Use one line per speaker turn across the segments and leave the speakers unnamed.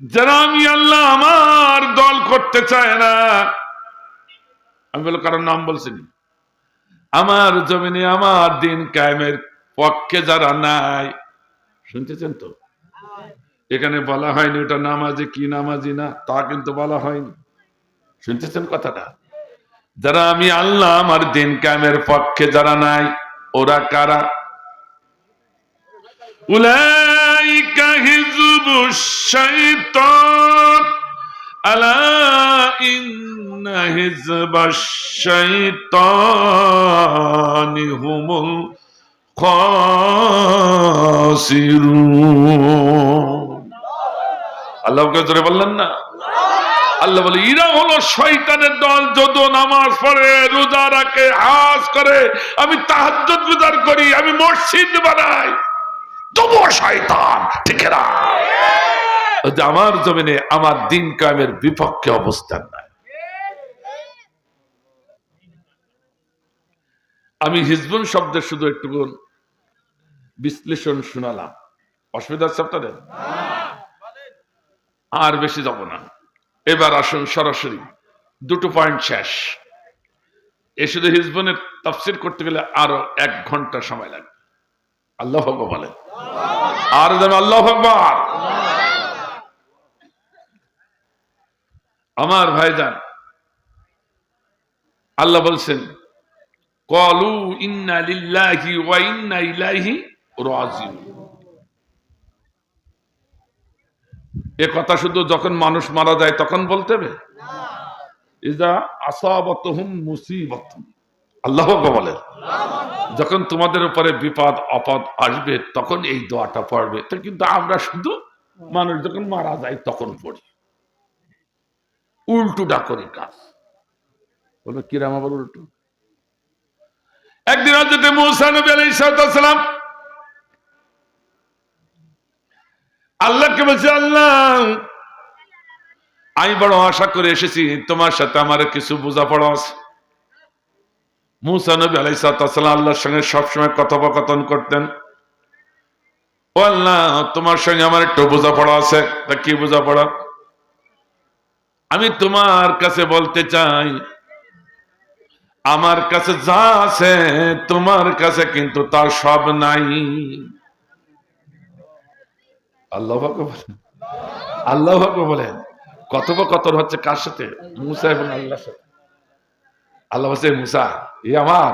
যারা আমি আল্লাহ আমার দল করতে চায় না। আমি বলো কারণ নাম বলছি আমার জমিনে আমার দিন কায়েমের পক্ষে যারা নাই। শুনতেছেন তো? এখানে বলা হয়নি ওটা নামাজি কি নামাজি না, তা কিন্তু বলা হয়নি। শুনতেছেন কথাটা? যারা আমি আল্লাহ আমার দিন কায়েমের পক্ষে যারা নাই, ওরা কারা? উলাইকা খাসিরুন। আল্লাহকে জোরে বললেন না? আল্লাহ বলে, ইরা হলো শয়তানের দল যদ নামাজ পড়ে, রোজা রাখে, হাজ করে, আমি তাহাজ্জুদ গুজার করি, আমি মসজিদ বানাই। তবুও শয়তান ঠিক আমার জমিনে আমার দিন কায়েমের বিপক্ষে অবস্থান নাই। আমি হিজবুল শব্দের শুধু একটু বিশ্লেষণ শোনালাম। অসুবিধা আছে আপনাদের? আর বেশি যাব না। এবার আসুন সরাসরি, দুটো পয়েন্ট শেষ। এ শুধু হিজবনের তাফসির করতে গেলে আরও এক ঘণ্টা সময় লাগবে। আল্লাহ বলেন আর যেন আল্লাহ ভগবান আমার ভাইজান আল্লাহ বলছেন কলু ইন্না লিল্লাহি ওয়া ইন্না ইলাইহি রাজিউন। এ কথা শুধু যখন মানুষ মারা যায় তখন বলতে হবে? ইজা আসাবাতহুম মুসিবাতুন। আল্লাহ বলেন। যখন তোমাদের উপরে বিপদ, আপদ আসবে, তখন এই দোয়াটা পড়বে। তো কিন্তু আমরা শুধু মানুষ যখন মারা যায়, তখন পড়ি। উল্টুটা করি কাজ। বলো কিরাম আবার উল্টু? একদিন হজরত মুসা নবী আল্লাহকে বলছে, আল্লাহ, আমি বড় আশা করে এসেছি, তোমার সাথে আমার কিছু বোঝাপড়া আছে। মুসা নবী আলাইসালাম আল্লাহর সঙ্গে সবসময় কথোপকথন করতেন। ও আল্লাহ, তোমার সঙ্গে আমার একটু বোঝাপড়া আছে। তা কি বোঝাপড়া? আমি তোমার কাছে বলতে চাই, আমার কাছে যা আছে তোমার কাছে কিন্তু তার সব নাই। আল্লাহ বলেন আল্লাহ বলেন। কথোপকথন হচ্ছে কার সাথে? মুসা এবং আল্লাহর সাথে। আল্লাহ বলছে মুসা, এ আমার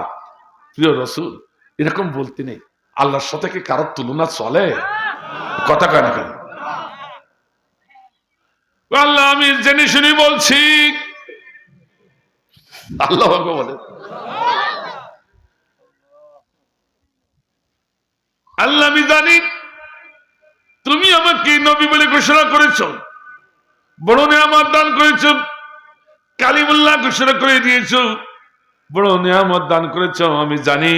প্রিয় রসুল, এরকম বলতে নেই। আল্লাহর সাথে কি কারোর তুলনা চলে? কথা কয় না কেন? আল্লাহ, আমি জেনে শুনি বলছি। আল্লাহ বলেন আল্লাহ, আমি জানি তুমি আমাকে নবী বলে ঘোষণা করেছ বড় নিয়ামত দান করেছ কালিমুল্লাহ ঘোষণা করে দিয়েছ। বড় নিয়ামত দান করেছ, আমি জানি।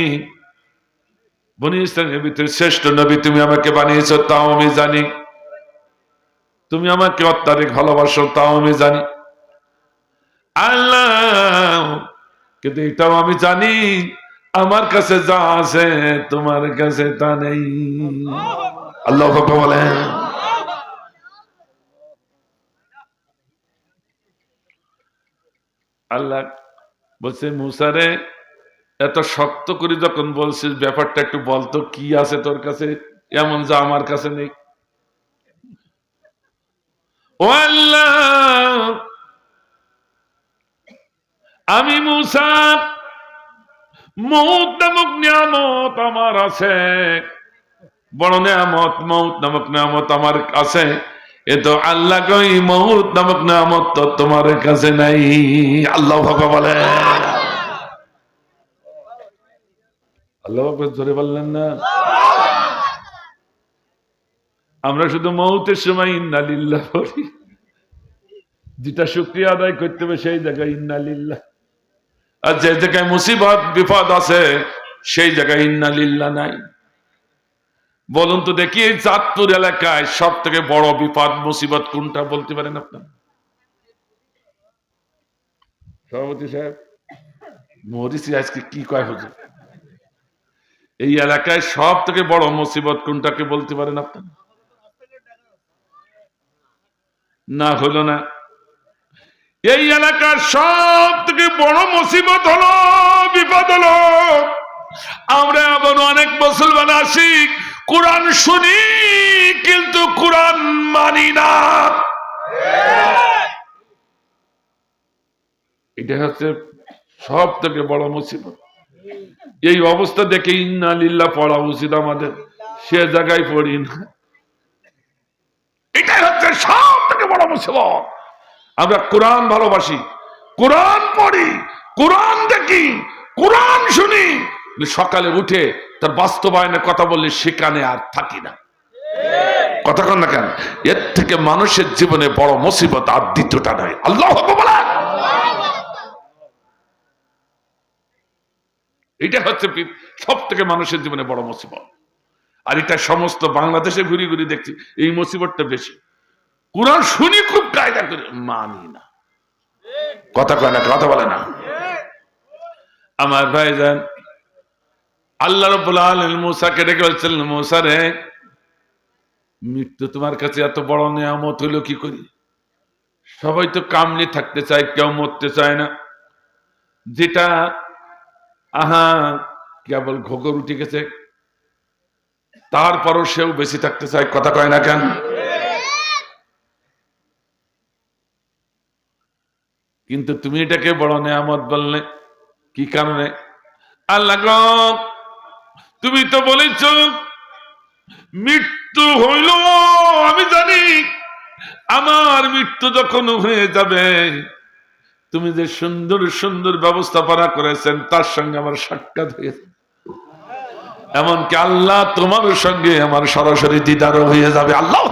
বনি ইসলামের ভিতরে শ্রেষ্ঠ নবী তুমি আমাকে বানিয়েছ, তাও আমি জানি। তুমি আমাকে অত্যাধিক ভালোবাসো, তাও আমি জানি। আল্লাহ, কিন্তু এটাও আমি জানি, আমার কাছে যা আছে, তোমার কাছে তা নেই। আল্লাহ বলেন। আল্লাহ বলছে, মুসারে, এত শক্ত করে যখন বলছিস, ব্যাপারটা একটু বলতো কি আছে তোর কাছে? এমন যা আমার কাছে নেই। আমি মুসা মৌত নামক নিয়ামত আমার আছে, বড় নিয়ামত মৌত নামক নিয়ামত আমার আছে। এ তো আল্লাহ কই মৌত নামক নিয়ামত তো তোমার কাছে নাই। আল্লাহ ভাবা বলে। আল্লাহ জোরে বললেন না? আমরা শুধু মৌতের সময় ইন্নালিল্লাহ পড়ি। যেটা শুক্রিয়া আদায় করতে হবে, সেই জায়গায় ইন্নালিল্লাহ। আর যে জায়গায় মুসিবত, বিপদ আছে, সেই জায়গায় ইন্নালিল্লাহ নাই। বলুন তো দেখি এই চাঁদপুর এলাকায় সব থেকে বড় বিপদ, মুসিবত কোনটা বলতে পারেন আপনার? সভাপতি সাহেব মরিসি আজকে কি কয় হুজুর? এই এলাকায় সব থেকে বড় মুসিবত কোনটাকে বলতে পারেন আপনার? না, হলো না। এই এলাকার সব থেকে বড় মুসিবত হলো, বিপদ হলো। আমরা এমন অনেক মুসলমান আছি কোরআন শুনি, কিন্তু কোরআন মানি না। এটা হচ্ছে সব থেকে বড় মুসিবত। এই অবস্থা দেখে ইন্না লিল্লা পড়া উচিত আমাদের। সে জায়গায় পড়ি না। এটাই হচ্ছে সব থেকে বড় মুসিবত। আমরা কোরআন ভালোবাসি। কোরআন পড়ি, কোরআন দেখি, কোরআন শুনি সকালে উঠে তার বাস্তবায়নের কথা বললে সেখানে আর থাকি না। কথা কন না কেন? এর থেকে মানুষের জীবনে বড় মুসিবত আর দ্বিতীয়টা নয় আল্লাহ এটা হচ্ছে সব থেকে মানুষের জীবনে বড় মুসিবত। আর এটা সমস্ত বাংলাদেশে ঘুরি ঘুরি দেখছি, এই মুসিবতটা বেশি। কোরআন শুনি খুব কায়দা করে, মানি না। কথা কয় না, কথা বলে না। আমার ভাই যান আল্লাহ রব্বুল ডেকে বলছিলেন, মুসা রে, মৃত্যু তোমার কাছে এত বড় নিয়ামত হইল কি করি? সবাই তো কামলি থাকতে চায়, কেউ মরতে চায় না। যেটা, আহা, কেবল ঘোগর উঠে গেছে। তারপরও সেও বেশি থাকতে চায়, কথা কয় না কেন? কিন্তু তুমি এটাকে বড় নেয়ামত বললে, কি কারণে? আল্লাহ তুমি তো বলেছ, মৃত্যু হইল, আমি জানি। আমার মৃত্যু যখন হয়ে যাবে, তুমি যে সুন্দর সুন্দর ব্যবস্থাপনা করেছেন, তার সঙ্গে আমার সাক্ষাৎ হয়েছে এমনকি আল্লাহ তোমার সঙ্গে আমার সরাসরি দিদারও হয়ে যাবে। আল্লাহ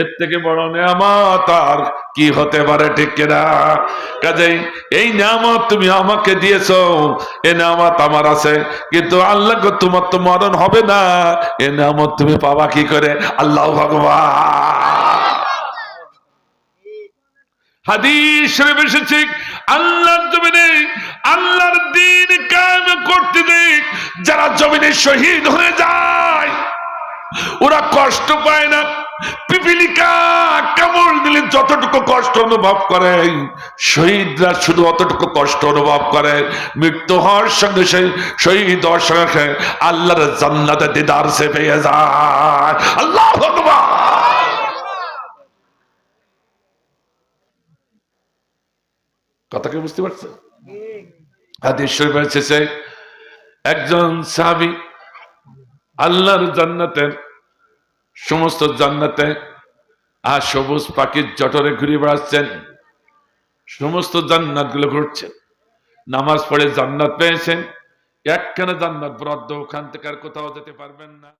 এর থেকে বড় নিয়ামত আর কি হতে পারে ঠিক কিনা? কাজেই এই নামত তুমি আমাকে দিয়েছ, এ নিয়ামত আমার আছে, কিন্তু আল্লাহ তোমার তো মরণ হবে না। এ নিয়ামত তুমি পাবা কি করে? আল্লাহ ভগবান আল্লাহর দিন করতে যারা জমিনে শহীদ হয়ে যায়, ওরা কষ্ট পায় না। পিপিলিকা কামড় যতটুকু কষ্ট অনুভব করে? শহীদরা শুধু অতটুকু কষ্ট অনুভব করে। মৃত্যু হওয়ার সঙ্গে সেই শহীদ আল্লাহর জান্নাতে দিদার সে পেয়ে যায়। আল্লাহ ভগবান বুঝতে শেষে একজন সাহাবী আল্লাহর জান্নাতের সমস্ত জান্নাতে আর সবুজ পাখির জটরে ঘুরে বেড়াচ্ছেন। সমস্ত জান্নাতগুলো ঘুরছেন নামাজ পড়ে জান্নাত পেয়েছেন। একখানে জান্নাত বরাদ্দ ওখান থেকে আর কোথাও যেতে পারবেন না।